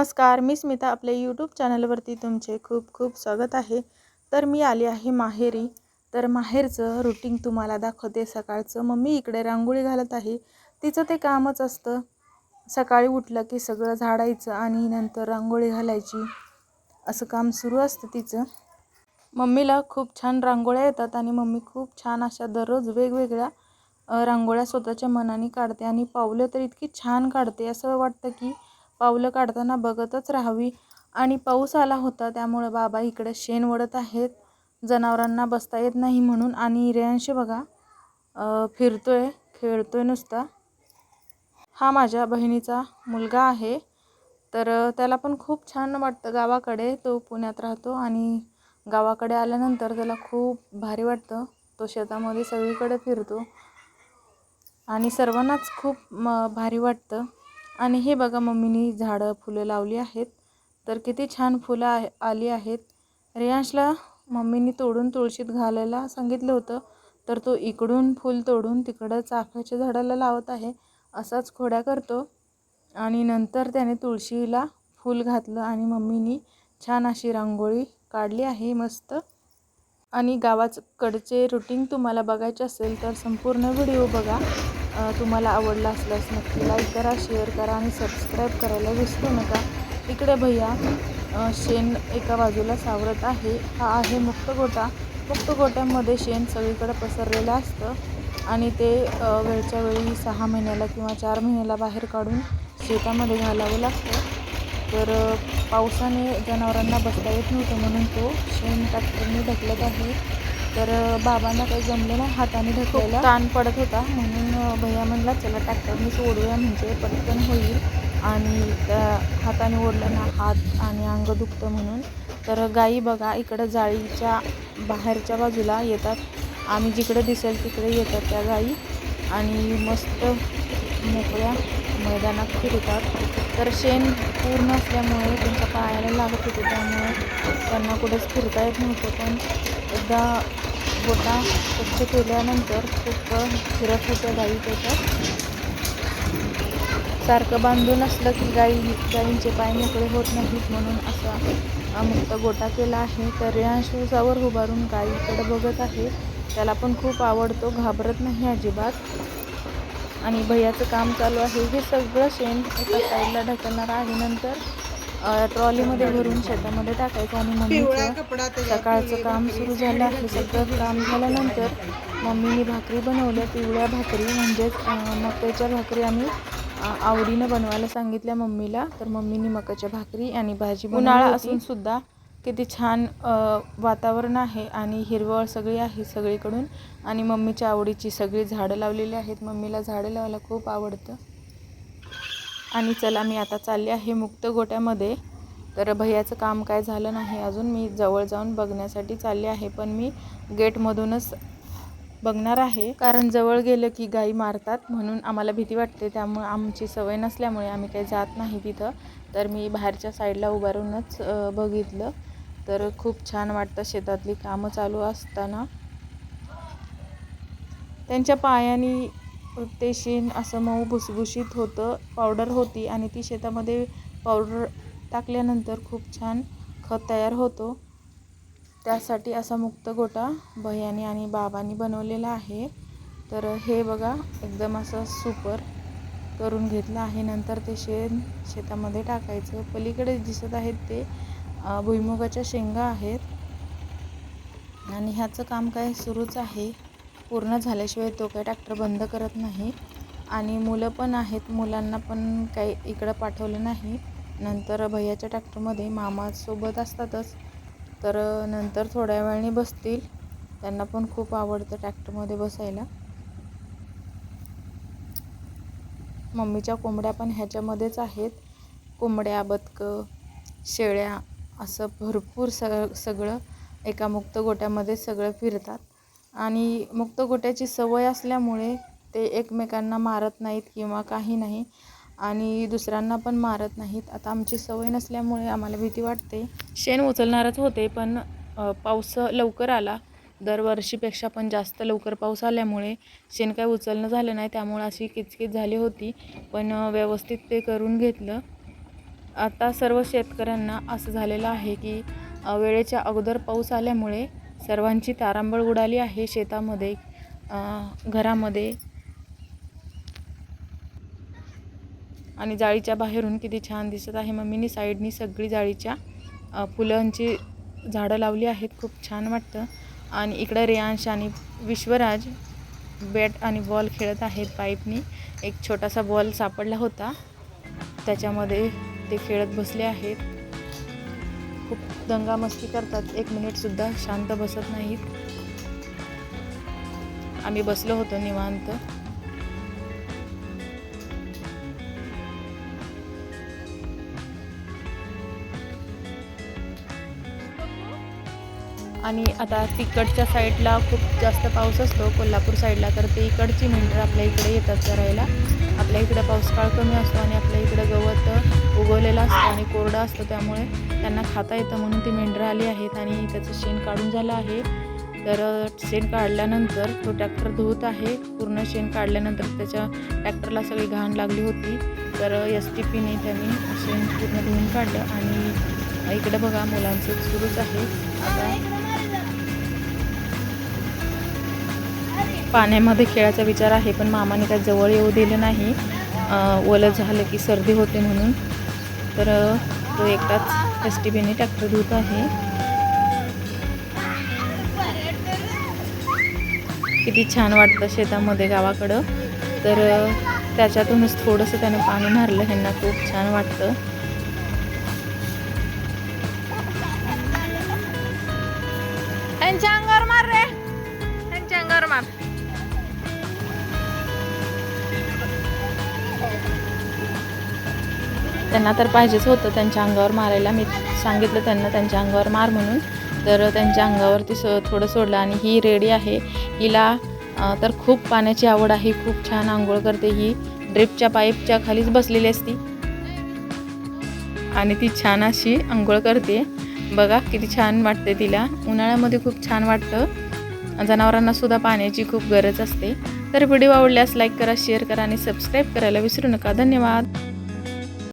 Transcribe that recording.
नमस्कार मी स्मिता. आपल्या यूट्यूब चॅनलवरती तुमचे खूप खूप स्वागत आहे. तर मी आली आहे माहेरी. तर माहेरचं रुटीन तुम्हाला दाखवते. सकाळचं मम्मी इकडे रांगोळी घालत आहे. तिचं ते कामच असतं. सकाळी उठलं की सगळं झाडायचं आणि नंतर रांगोळी घालायची. असं काम सुरू असतं तिचं. मम्मीला खूप छान रांगोळ्या येतात आणि मम्मी खूप छान अशा दररोज वेगवेगळ्या रांगोळ्या स्वतःच्या मनाने काढते आणि पावलं तर इतकी छान काढते. असं वाटतं की पावलं काढताना बघतच राहावी. आणि पाऊस आला होता त्यामुळं बाबा इकडे शेण वडत आहेत. जनावरांना बसता येत नाही म्हणून आणि रेयांशी बघा अ, फिरतोय खेळतोय नुसता. हा माझ्या बहिणीचा मुलगा आहे. तर त्याला पण खूप छान वाटतं गावाकडे. तो पुण्यात राहतो आणि गावाकडे आल्यानंतर त्याला खूप भारी वाटतं. तो शेतामध्ये सगळीकडे फिरतो. आणि सर्वांनाच खूप म भारी वाटतं. आणि हे बघा मम्मीनी झाडं फुलं लावली आहेत. तर किती छान फुलं आ आली आहेत. रियांशला मम्मीनी तोडून तुळशीत घालायला सांगितलं होतं. तर तो इकडून फूल तोडून तिकडं चाफ्याच्या झाडाला लावत आहे. असाच खोड्या करतो. आणि नंतर त्याने तुळशीला फूल घातलं आणि मम्मीनी छान अशी रांगोळी काढली आहे. मस्त. आणि गावाकडचे रुटीन तुम्हाला बघायचे असेल तर संपूर्ण व्हिडिओ बघा. तुम्हाला आवडला असल्यास नक्की लाईक करा शेअर करा आणि सबस्क्राईब करायला विसरू नका. इकडे भैया शेण एका बाजूला सावरत आहे. हा आहे मुक्त गोटा मुक्त गोट्यामध्ये शेण सगळीकडे पसरलेलं असतं आणि ते वेळच्या वेळी सहा महिन्याला किंवा चार महिन्याला बाहेर काढून शेतामध्ये घालावं लागतं. तर पावसाने जनावरांना बसता येत नव्हतं म्हणून तो शेण ट्रॅक्टरने ढकलत आहे. तर बाबांना काही जमलं नाही हाताने ढकलायला ताण पडत होता. म्हणून भैया म्हणला चला ट्रॅक्टरनेच ओढूया म्हणजे पटकन होईल. आणि त्या हाताने ओढलं ना हात आणि अंग दुखतं म्हणून. तर गाई बघा इकडं जाळीच्या बाहेरच्या बाजूला येतात. आम्ही जिकडे दिसेल तिकडे येतात त्या गाई. आणि मस्त मोकळ्या मैदानात फिरतात. तर शेण पूर्ण असल्यामुळे त्यांच्या पायाला लागत होते त्यामुळे त्यांना कुठेच फिरता येत नव्हतं. पण एकदा गोटा स्वच्छ केल्यानंतर खूप फिरत होत्या गाई त्याच्यात. सारखं बांधून असलं की गाई गाईंचे पाय मोकळे होत नाहीत म्हणून असा मुक्त गोटा केला आहे. तर रियांश उसावर उभारून गाईकडे बघत आहे. त्याला पण खूप आवडतो. घाबरत नाही अजिबात. आणि भैयाचं काम चालू आहे. हे सगळं शेण एका साईडला ढकलणार आहे. नंतर ट्रॉलीमध्ये भरून शेतामध्ये टाकायचं आणि मम्मीचं सकाळचं काम सुरू झालं आहे सगळं काम झाल्यानंतर मम्मीने भाकरी बनवल्या पिवळ्या भाकरी म्हणजेच मक्याच्या भाकरी आम्ही आवडीनं बनवायला सांगितल्या मम्मीला. तर मम्मीने मकाच्या भाकरी आणि भाजी उन्हाळा असून सुद्धा किती छान वातावरण आहे आणि हिरवळ सगळी आहे सगळीकडून. आणि मम्मीच्या आवडीची सगळी झाडं लावलेली आहेत. मम्मीला झाडं लावायला खूप आवडतं. आणि चला मी आता चालले आहे मुक्त गोट्यामध्ये. तर भैयाचं काम काय झालं नाही अजून मी जवळ जाऊन बघण्यासाठी चालले आहे. पण मी गेटमधूनच बघणार आहे. कारण जवळ गेलं की गाई मारतात म्हणून आम्हाला भीती वाटते. त्यामुळे आमची सवय नसल्यामुळे आम्ही काही जात नाही तिथं. तर मी बाहेरच्या साईडला उभारूनच बघितलं. तर खूप छान वाटतं शेतातली कामं चालू असताना. त्यांच्या पायाने ते शेण असं मऊ भुसभुशीत होतं. पावडर होती आणि ती शेतामध्ये पावडर टाकल्यानंतर खूप छान खत तयार होतो. त्यासाठी असा मुक्त गोटा भैयानी आणि बाबांनी बनवलेला आहे. तर हे बघा एकदम असं सुपर करून घेतलं आहे. नंतर ते शेण शेतामध्ये टाकायचं. पलीकडे दिसत आहेत ते भुईमुगाच्या शेंगा आहेत. आणि ह्याचं काम काय सुरूच आहे. पूर्ण झाल्याशिवाय तो काही ट्रॅक्टर बंद करत नाही. आणि मुलं पण आहेत मुलांना पण काही इकडं पाठवलं नाही. नंतर भैयाच्या ट्रॅक्टरमध्ये मामासोबत असतातच. तर नंतर थोड्या वेळाने बसतील. त्यांना पण खूप आवडतं ट्रॅक्टरमध्ये बसायला. मम्मीच्या कोंबड्या पण ह्याच्यामध्येच आहेत. कोंबड्या बदकं शेळ्या असं भरपूर सग सगळं एका मुक्त गोट्यामध्ये सगळं फिरतात. आणि मुक्त गोट्याची सवय असल्यामुळे ते एकमेकांना मारत नाहीत किंवा काही नाही आणि दुसऱ्यांना पण मारत नाहीत. आता आमची सवय नसल्यामुळे आम्हाला भीती वाटते. शेण उचलणारच होते पण पाऊस लवकर आला. दरवर्षीपेक्षा पण जास्त लवकर पाऊस आल्यामुळे शेण काय उचलणं झालं नाही त्यामुळे अशी किचकिच झाली होती. पण व्यवस्थित ते करून घेतलं. आता सर्व शेतकऱ्यांना असं झालेलं आहे की वेळेच्या अगोदर पाऊस आल्यामुळे सर्वांची तारांबळ उडाली आहे शेतामध्ये घरामध्ये. आणि जाळीच्या बाहेरून किती छान दिसत आहे. मम्मीनी साईडनी सगळी जाळीच्या फुलांची झाडं लावली आहेत. खूप छान वाटतं. आणि इकडं रेयांश आणि विश्वराज बॅट आणि बॉल खेळत आहेत पाईपनी. एक छोटासा बॉल सापडला होता. त्याच्यामध्ये ते खेळत बसले आहेत. दंगामस्ती करतात. एक मिनिटसुद्धा शांत बसत नाहीत. आम्ही बसलो होतो निवांत. आणि आता तिकडच्या साईडला खूप जास्त पाऊस असतो. कोल्हापूर साईडला तर ते इकडची मेंढरं आपल्या इकडे येतात चरायला आपल्या इकडं पाऊस काळ कमी असतो आणि आपल्या इकडं गवत उगवलेलं असतं आणि कोरडं असतं त्यामुळे त्यांना खाता येतं म्हणून ती मेंढरं आली आहेत आणि त्याचं शेण काढून झालं आहे. तर शेण काढल्यानंतर तो ट्रॅक्टर धुवत आहे. पूर्ण शेण काढल्यानंतर त्याच्या ट्रॅक्टरला सगळी घाण लागली होती. तर एस टी पीने त्यांनी शेण पूर्ण धुवून काढलं आणि इकडं बघा मुलांचं सुरूच आहे. आता पाण्यामध्ये खेळायचा विचार आहे पण मामाने काय जवळ येऊ दिलं नाही. ओलं झालं की सर्दी होते म्हणून. तर तो एकटाच एस टी बीने ट्रॅक्टर धुत आहे. किती छान वाटतं शेतामध्ये गावाकडं. तर त्याच्यातूनच थोडंसं त्यानं पाणी मारलं ह्यांना खूप छान वाटतं. त्यांना तर पाहिजेच होतं त्यांच्या अंगावर मारायला. मी सांगितलं त्यांना त्यांच्या अंगावर मार म्हणून. तर त्यांच्या अंगावरती स थोडं सोडलं आणि ही रेडी आहे. हिला तर खूप पाण्याची आवड आहे खूप छान आंघोळ करते ही. ड्रिपच्या पाईपच्या खालीच बसलेली असती. आणि ती छान अशी आंघोळ करते. बघा किती छान वाटते तिला. उन्हाळ्यामध्ये खूप छान वाटतं. जनावरांना सुद्धा पाण्याची खूप गरज असते. तर व्हिडिओ आवडल्यास लाईक करा शेअर करा आणि सबस्क्राईब करायला विसरू नका. धन्यवाद.